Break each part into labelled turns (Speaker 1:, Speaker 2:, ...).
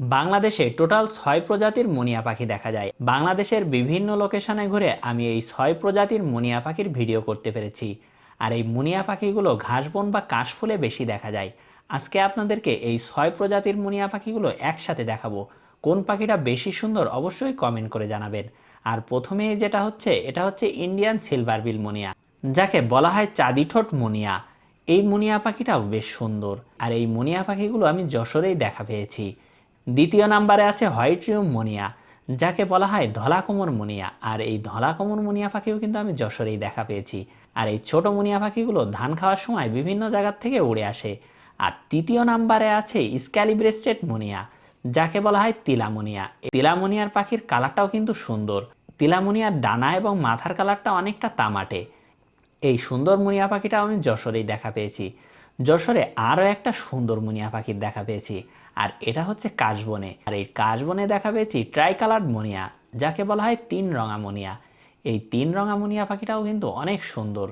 Speaker 1: বাংলাদেশে টোটাল ছয় প্রজাতির মনিয়া পাখি দেখা যায়। বাংলাদেশের বিভিন্ন লোকেশনে ঘুরে আমি এই ছয় প্রজাতির মনিয়া পাখির ভিডিও করতে পেরেছি। আর এই মুনিয়া পাখিগুলো ঘাসবন বা কাশফুলে বেশি দেখা যায়। আজকে আপনাদেরকে এই ছয় প্রজাতির মুনিয়া পাখিগুলো একসাথে দেখাবো। কোন পাখিটা বেশি সুন্দর অবশ্যই কমেন্ট করে জানাবেন। আর প্রথমে যেটা হচ্ছে, এটা হচ্ছে ইন্ডিয়ান সিলভার বিল মুনিয়া। যাকে বলা হয় চাঁদি ঠোঁট মুনিয়া। এই মুনিয়া পাখিটাও বেশ সুন্দর। আর এই মুনিয়া পাখিগুলো আমি যশোরেই দেখা পেয়েছি। দ্বিতীয় নাম্বারে আছে হোয়াইট রিউম মুনিয়া, যাকে বলা হয় ধলা কোমর মুনিয়া। আর এই ধলা কোমর মুনিয়া পাখিও কিন্তু আমি যশোরেই দেখা পেয়েছি। আর এই ছোট মুনিয়া পাখিগুলো ধান খাওয়ার সময় বিভিন্ন জায়গার থেকে উড়ে আসে। আর তৃতীয় নাম্বারে আছে স্ক্যালিব্রেস্টেড মুনিয়া, যাকে বলা হয় তিলামুনিয়া তিলামুনিয়ার পাখির কালারটাও কিন্তু সুন্দর। তিলামুনিয়ার ডানা এবং মাথার কালারটা অনেকটা তামাটে। এই সুন্দর মুনিয়া পাখিটা আমি যশোরেই দেখা পেয়েছি। যশোরে আরও একটা সুন্দর মুনিয়া পাখির দেখা পেয়েছি। আর এটা হচ্ছে কাশবনে। আর এই কাশবনে দেখা পেয়েছি ট্রাই কালার্ড মুনিয়া যাকে বলা হয় তিন রঙা মুনিয়া এই তিন রঙা মুনিয়া পাখিটাও কিন্তু অনেক সুন্দর।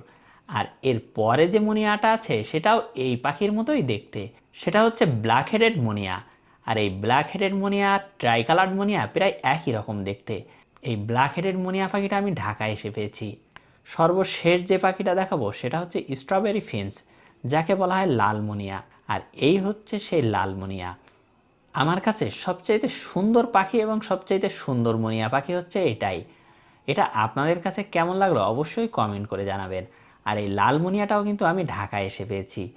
Speaker 1: আর এর পরে যে মুনিয়াটা আছে, সেটাও এই পাখির মতোই দেখতে। সেটা হচ্ছে ব্ল্যাক হেডেড মুনিয়া আর এই black headed munia tri coloured munia প্রায় একই রকম দেখতে। এই ব্ল্যাক হেডেড মুনিয়া পাখিটা আমি ঢাকায় এসে পেয়েছি। সর্বশেষ যে পাখিটা দেখাবো, সেটা হচ্ছে স্ট্রবেরি ফিন্স। যাকে বলা হয় লালমনিয়া। আর এই হচ্ছে সেই লালমনিয়া। আমার কাছে সবচাইতে সুন্দর পাখি এবং সবচাইতে সুন্দর মনিয়া পাখি হচ্ছে এটাই। এটা আপনাদের কাছে কেমন লাগল অবশ্যই কমেন্ট করে জানাবেন। আর এই লালমনিয়াটাও কিন্তু আমি ঢাকায় এসে পেয়েছি।